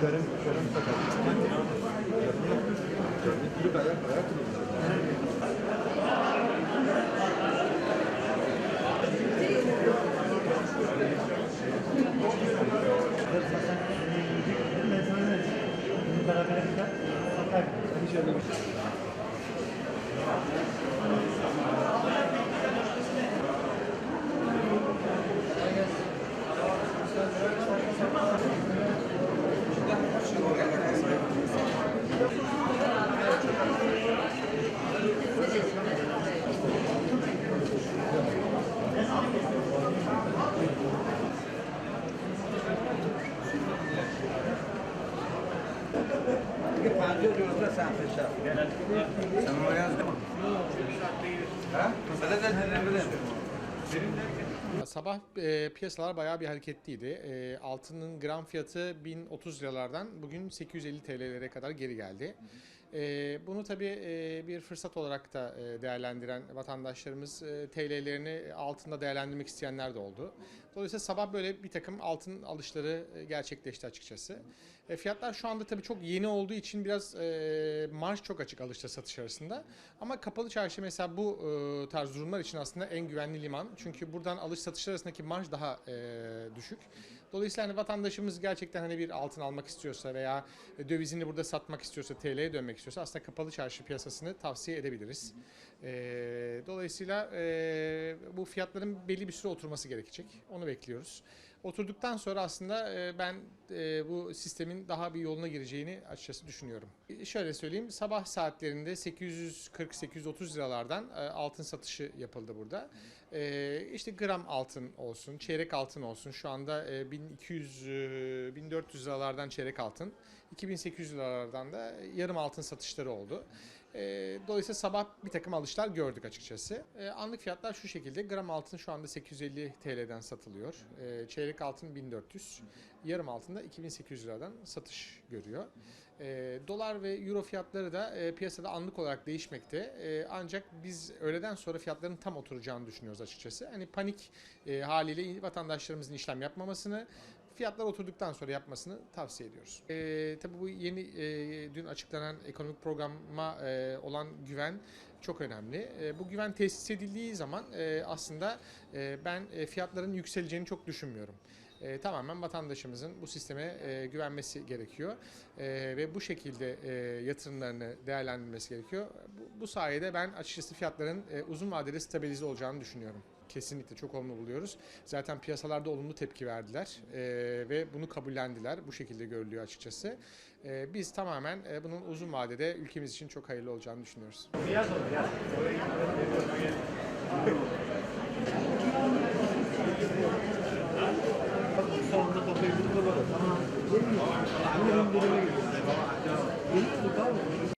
Körüm, körüm sakat. Körüm kulüp ayak, ayak Beraber gidelim. Sakar. Hadi şöyle bir şey. Sabah e, piyasalar bayağı bir hareketliydi. E, altının gram fiyatı 1030 liralardan bugün 850 TL'lere kadar geri geldi. Hı hı bunu tabii e, bir fırsat olarak da e, değerlendiren vatandaşlarımız e, TL'lerini altında değerlendirmek isteyenler de oldu. Dolayısıyla sabah böyle bir takım altın alışları gerçekleşti açıkçası. Fiyatlar şu anda tabii çok yeni olduğu için biraz marj çok açık alışta satış arasında. Ama kapalı çarşı mesela bu tarz durumlar için aslında en güvenli liman. Çünkü buradan alış satışlar arasındaki marj daha düşük. Dolayısıyla hani vatandaşımız gerçekten hani bir altın almak istiyorsa veya dövizini burada satmak istiyorsa, TL'ye dönmek istiyorsa aslında kapalı çarşı piyasasını tavsiye edebiliriz. E, dolayısıyla e, bu fiyatların belli bir süre oturması gerekecek. Onu bekliyoruz. Oturduktan sonra aslında e, ben e, bu sistemin daha bir yoluna gireceğini açıkçası düşünüyorum. E, Şöyle söyleyeyim, sabah saatlerinde 840-830 liralardan altın satışı yapıldı burada. İşte gram altın olsun, çeyrek altın olsun. Şu anda e, 1200 e, 1400 liralardan çeyrek altın, 2800 liralardan da yarım altın satışları oldu. E, dolayısıyla sabah bir takım alışlar gördük açıkçası. E, anlık fiyatlar şu şekilde. Gram altın şu anda 850 TL'den satılıyor. E, çeyrek altın 1400. Yarım altın da 2800 liradan satış görüyor. E, dolar ve euro fiyatları da e, piyasada anlık olarak değişmekte. E, ancak biz öğleden sonra fiyatların tam oturacağını düşünüyoruz açıkçası. Hani panik e, haliyle vatandaşlarımızın işlem yapmamasını, fiyatlar oturduktan sonra yapmasını tavsiye ediyoruz. E, tabii bu yeni e, dün açıklanan ekonomik programa e, olan güven çok önemli. E, bu güven tesis edildiği zaman e, aslında e, ben e, fiyatların yükseleceğini çok düşünmüyorum. E, tamamen vatandaşımızın bu sisteme e, güvenmesi gerekiyor E, ve bu şekilde e, yatırımlarını değerlendirmesi gerekiyor. Bu, bu sayede ben açıkçası fiyatların e, uzun vadede stabilize olacağını düşünüyorum. Kesinlikle çok olumlu buluyoruz. Zaten piyasalarda olumlu tepki verdiler e, ve bunu kabullendiler. Bu şekilde görülüyor açıkçası. E, biz tamamen e, bunun uzun vadede ülkemiz için çok hayırlı olacağını düşünüyoruz. Kafayı vurdu böyle. Tamam. Gidiyor. Geliyordu tamam mı?